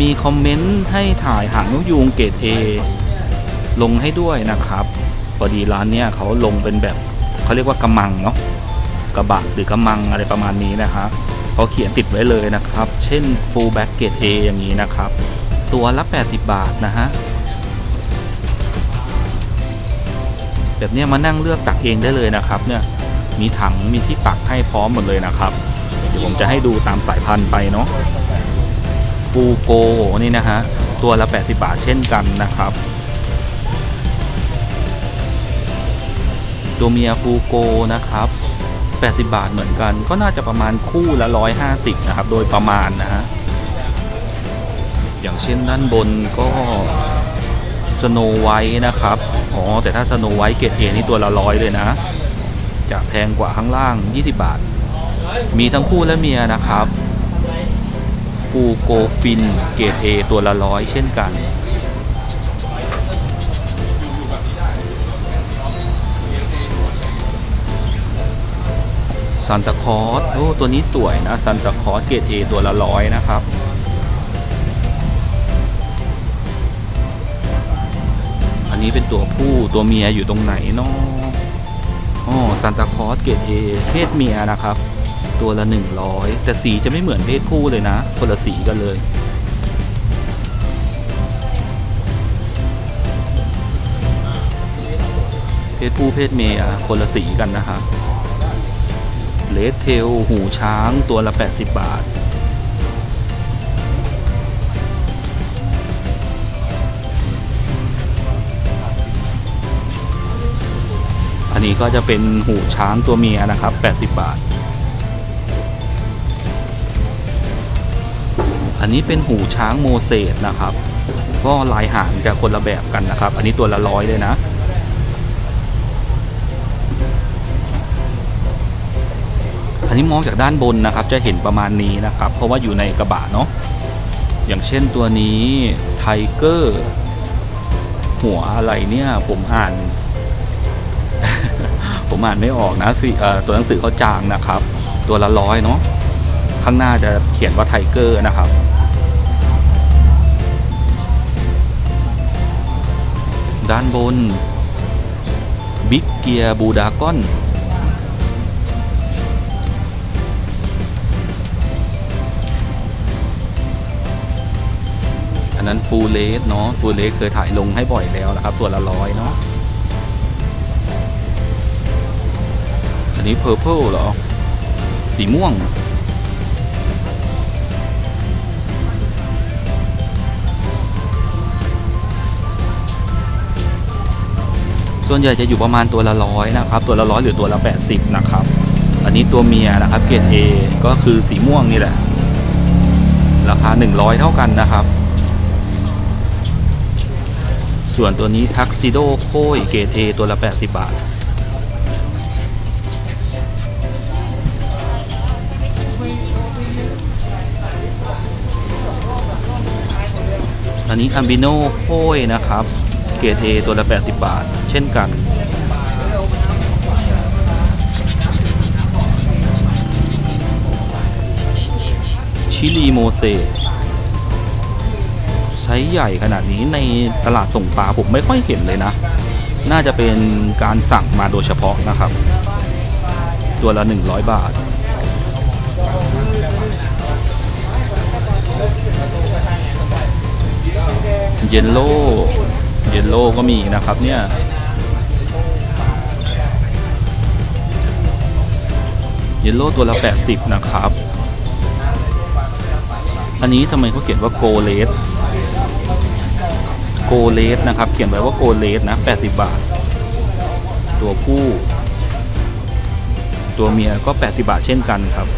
มีคอมเมนต์ให้ถ่ายหางนกยูงเกรด A ลงให้ด้วยนะครับพอดีร้านเนี้ยเขาลงเป็นแบบเขาเรียกว่ากำมังเนาะกระบะหรือกำมังอะไรประมาณนี้นะฮะเขาเขียนติดไว้เลยนะครับ เช่น full back grade A อย่างนี้นะครับ ตัวละ 80 บาทนะฮะ แบบนี้มานั่งเลือกตักเองได้เลยนะครับ เนี่ยมีถังมีที่ตักให้พร้อมหมดเลยนะครับ เดี๋ยวผมจะให้ดูตามสายพันธุ์ไปเนาะ ฟูโกนี่นะฮะ ตัวละ 80 บาทเช่นกันนะครับ ตัวเมียฟูโกนะครับ 80 บาทเหมือนกัน ก็น่าจะประมาณคู่ละ 150 นะครับ โดยประมาณนะฮะ อย่างเช่นด้านบนก็สโนไวท์นะครับ อ๋อ แต่ถ้าสโนไวท์เกรดเอนี่ตัวละร้อยเลยนะ จะแพงกว่าข้างล่าง 20 บาท มีทั้งคู่และเมียนะครับ ฟูโกฟิน เกรด A ตัวละร้อยเช่นกัน ซันตาคอสโอ้ตัวนี้สวยนะ ซันตาคอสเกรด A ตัวละร้อยนะครับอันนี้เป็นตัวผู้ตัวเมียอยู่ตรงไหนเนาะอ๋อซันตาคอสเกรด A เพศเมียนะครับ ตัวละ 100 แต่สีจะไม่เหมือนเพศผู้เลยนะ คนละสีกันเลยเพศผู้เพศเมียคนละสีกันนะครับเลดเทลหูช้างตัวละ 80 บาท อันนี้ก็จะเป็นหูช้างตัวเมียนะครับ 80 บาท อันนี้เป็นหูช้างโมเสสนะครับ ก็ลายหางจะคนละแบบกันนะครับ อันนี้ตัวละร้อยเลยนะ อันนี้มองจากด้านบนนะครับ จะเห็นประมาณนี้นะครับ เพราะว่าอยู่ในกระบะเนาะ อย่างเช่นตัวนี้ไทเกอร์หัวอะไรเนี่ยผมอ่าน ผมอ่านไม่ออกนะสิตัวหนังสือเขาจางนะครับ ตัวละร้อยเนาะข้างหน้าจะเขียนว่าไทเกอร์นะครับ ด้านบน บิ๊กเกียร์บูดากอน อันนั้นฟูลเลสเนาะ ฟูลเลสเคยถ่ายลงให้บ่อยแล้วนะครับ ตัวละร้อยเนาะ อันนี้เพอร์เพลเหรอ สีม่วง ส่วนใหญ่จะอยู่ประมาณตัวละร้อยนะครับ ตัวละร้อยหรือตัวละ 80 นะครับ อันนี้ตัวเมียนะครับเกรด A ก็คือสีม่วงนี่แหละ ราคา 100 เท่ากันนะครับ ส่วนตัวนี้ทักซิโดโค้ยเกรด A ตัวละ 80 บาทอันนี้อัมบิโนโค้ยนะครับ เกรด A ตัวละ 80 บาท เช่นกัน ชิลีโมเสสไซส์ใหญ่ขนาดนี้ในตลาดส่งปลาผมไม่ค่อยเห็นเลยนะ น่าจะเป็นการสั่งมาโดยเฉพาะนะครับ ตัวละ 100 บาทเยลโล่ เยลโล่ก็มีนะครับเนี่ย เยลโล่ตัวละ 80 นะครับ อันนี้ทำไมเขาเขียนว่าโกเลสโกเลสนะครับ เขียนไว้ว่าโกเลสนะ 80 บาท ตัวผู้ ตัวเมียก็ 80 บาทเช่นกันครับ